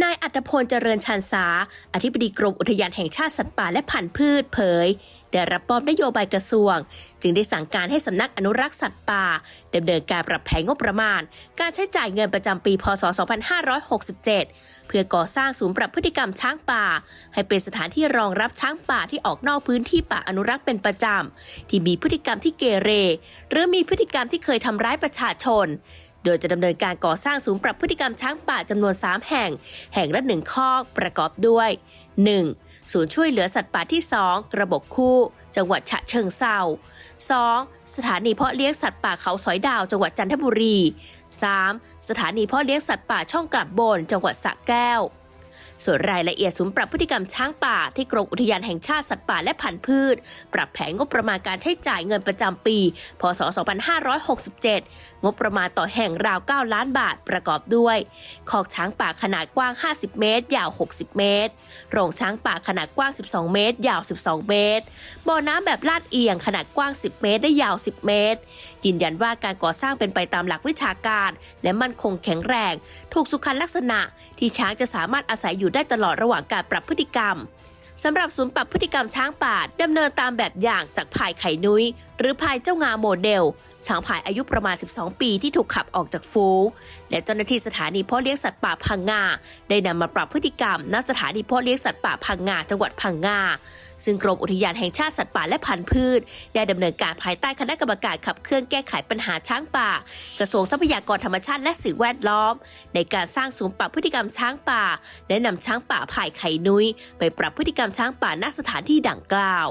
นายอัตพลเจริญชันษาอธิบดีกรมอุทยานแห่งชาติสัตว์ป่าและพันธุ์พืชเผย ได้รับมอบนโยบายกระทรวง จึงได้สั่งการให้สำนักอนุรักษ์สัตว์ป่าดำเนินการปรับแผนงบประมาณ การใช้จ่ายเงินประจำปีพศ 2567 เพื่อก่อสร้างศูนย์ปรับพฤติกรรมช้างป่า ให้เป็นสถานที่รองรับช้างป่าที่ออกนอกพื้นที่ป่าอนุรักษ์เป็นประจำที่มีพฤติกรรมที่เกเร หรือมีพฤติกรรมที่เคยทำร้ายประชาชน โดยจะดำเนินการก่อสร้างศูนย์ปรับพฤติกรรมช้างป่าจำนวน 3 แห่ง แห่งละหนึ่งคอกประกอบด้วย 1. ศูนย์ช่วยเหลือสัตว์ป่าที่2กระบอกคู่ จังหวัดฉะเชิงเซา 2. สถานีเพาะเลี้ยงสัตว์ป่าเขาสอยดาวจังหวัดจันทบุรี 3. สถานีเพาะเลี้ยงสัตว์ป่าช่องกลับบน จังหวัดสระแก้ว ส่วนรายละเอียดศูนย์ปรับพฤติกรรมช้างป่าที่กรมอุทยานแห่งชาติสัตว์ป่าและพันธุ์พืช ปรับแผนงบประมาณการใช้จ่ายเงินประจำปี พศ 2567 งบประมาณต่อแห่งราว 9 ล้านบาทประกอบด้วยคอกช้างป่าขนาดกว้าง 50 เมตร ยาว 60 เมตร โรงช้างป่าขนาดกว้าง 12 เมตร ยาว 12 เมตร บ่อน้ำแบบลาดเอียงขนาดกว้าง 10 เมตร ได้ยาว 10 เมตร ยืนยันว่าการก่อสร้างเป็นไปตามหลักวิชาการ และมั่นคงแข็งแรง ถูกสุขลักษณะที่ช้างจะสามารถอาศัยอยู่ได้ตลอดระหว่างการปรับพฤติกรรมสำหรับศูนย์ปรับพฤติกรรมช้างป่าดำเนินตามแบบอย่างจากพายไข่นุ้ย หรือพายเจ้างาโมเดล ช้างพายอายุประมาณ 12 ปีที่ถูกขับออกจากฟูง และเจ้าหน้าที่สถานีเพาะเลี้ยงสัตว์ป่าพังงาได้นำมาปรับพฤติกรรมณสถานีเพาะเลี้ยงสัตว์ป่าพังงาจังหวัดพังงาซึ่งกรมอุทยานแห่งชาติสัตว์ป่าและพันธุ์พืช ได้ดำเนินการภายใต้คณะกรรมการขับเคลื่อนแก้ไขปัญหาช้างป่า กระทรวงทรัพยากรธรรมชาติและสิ่งแวดล้อม ในการสร้างศูนย์ปรับพฤติกรรมช้างป่า และนำช้างป่าผ่ายไข่นุ้ย ไปปรับพฤติกรรมช้างป่าณสถานที่ดังกล่าว